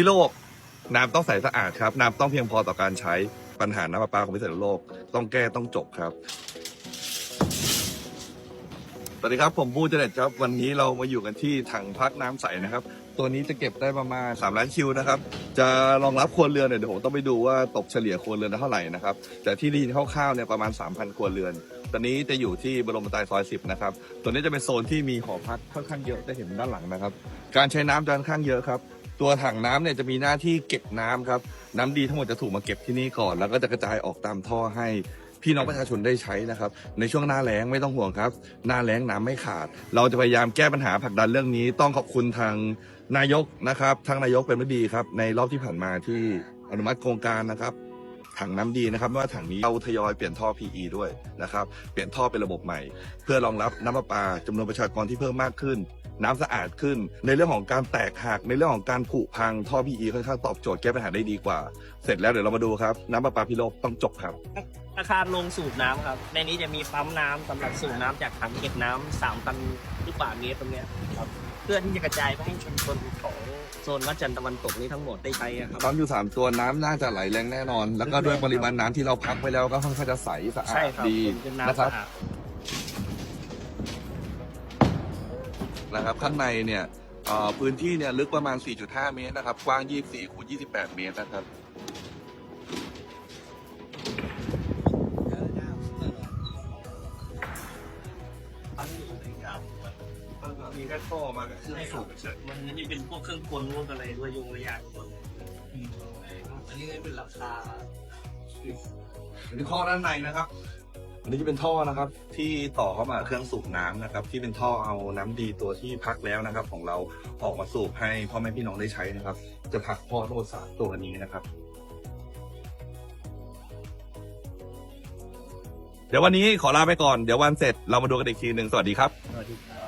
พี่โลก น้ำต้องใสสะอาดครับ น้ำต้องเพียงพอต่อการใช้ปัญหาน้ำประปาของพิเศษโลก ต้องแก้ต้องจบครับ สวัสดีครับ ผมบูเจเน็ตครับ วันนี้เรามาอยู่กันที่ถังพักน้ำใสนะครับ ตัวนี้จะเก็บได้ประมาณ3ล้านคิวนะครับ จะรองรับครัวเรือนเนี่ยเดี๋ยวผมต้องไปดูว่าตกเฉลี่ยครัวเรือนเท่าไหร่นะครับ แต่ที่ได้ยินคร่าวๆเนี่ยประมาณ 3,000ครัวเรือนตอนนี้จะอยู่ที่บรมไตรซอย 10 นะครับ ตัวนี้จะเป็นโซนที่มีหอพักค่อนข้างเยอะจะเห็นด้านหลังนะครับ การใช้น้ำจะค่อนข้างเยอะครับ ตัวถังน้ำเนี่ยจะมีหน้าที่เก็บน้ำครับ น้ำดีทั้งหมดจะถูกมาเก็บที่นี่ก่อน แล้วก็จะกระจายออกตามท่อให้พี่น้องประชาชนได้ใช้นะครับ ในช่วงหน้าแล้งไม่ต้องห่วงครับ หน้าแล้งน้ำไม่ขาด เราจะพยายามแก้ปัญหาผลักดันเรื่องนี้ ต้องขอบคุณทางนายกนะครับทางนายกเป็นไม่ดีครับ ในรอบที่ผ่านมาที่อนุมัติโครงการนะครับ ถังน้ำดีนะครับไม่ว่าถังนี้เราทยอยเปลี่ยนท่อ PE ด้วยนะครับเปลี่ยนท่อเป็นระบบใหม่ เพื่อรองรับน้ำประปาจำนวนประชากรที่เพิ่มมากขึ้น น้ำสะอาดขึ้น ในเรื่องของการแตกหักในเรื่องของการผุพังท่อ PE ค่อนข้างตอบโจทย์แก้ปัญหาได้ดีกว่า เสร็จแล้วเดี๋ยวเรามาดูครับน้ำประปาพิโลกต้องจบครับ อาคารลงสูบน้ำครับ ในนี้จะมีปั๊มน้ำสำหรับสูบน้ำจากถังเก็บน้ำสามพันลูกบาศก์เมตรตรงเนี้ยครับ เพื่อที่จะกระจายไปให้ชุมชนของโซนวัดจันทร์ตะวันตกนี้ทั้งหมดได้ใช้อะครับ ปั๊มอยู่สามตัวน้ำน่าจะไหลแรงแน่นอน แล้วก็ด้วยปริมาณน้ำที่เราพักไว้แล้วก็ค่อนข้างจะใสสะอาใช่ดครับดีเป็นนะน้ำครัสะบ อาด นะครับข้างในเนี่ยเอ่อพื้นที่เนี่ยลึกประมาณ 4.5 เมตรนะครับ กว้าง 24คูณ28 เมตรนะครับ มีแค่ท่อมากับเครื่องสูบเฉยมันนี่เป็นพวกเครื่องกลพวกอะไรด้วยยงระยางอันนี้เป็นราคาอันนี้ท่อด้านในนะครับ อันนี้จะเป็นท่อนะครับ ที่ต่อเข้ามาเครื่องสูบน้ำนะครับ ที่เป็นท่อเอาน้ำดีตัวที่พักแล้วนะครับ ของเราออกมาสูบให้พ่อแม่พี่น้องได้ใช้นะครับ จะพักท่อโรดสาตัวนี้นะครับ เดี๋ยววันนี้ขอลาไปก่อน เดี๋ยววันเสร็จเรามาดูกันอีกทีหนึ่งสวัสดีครับ สวัสดีครับ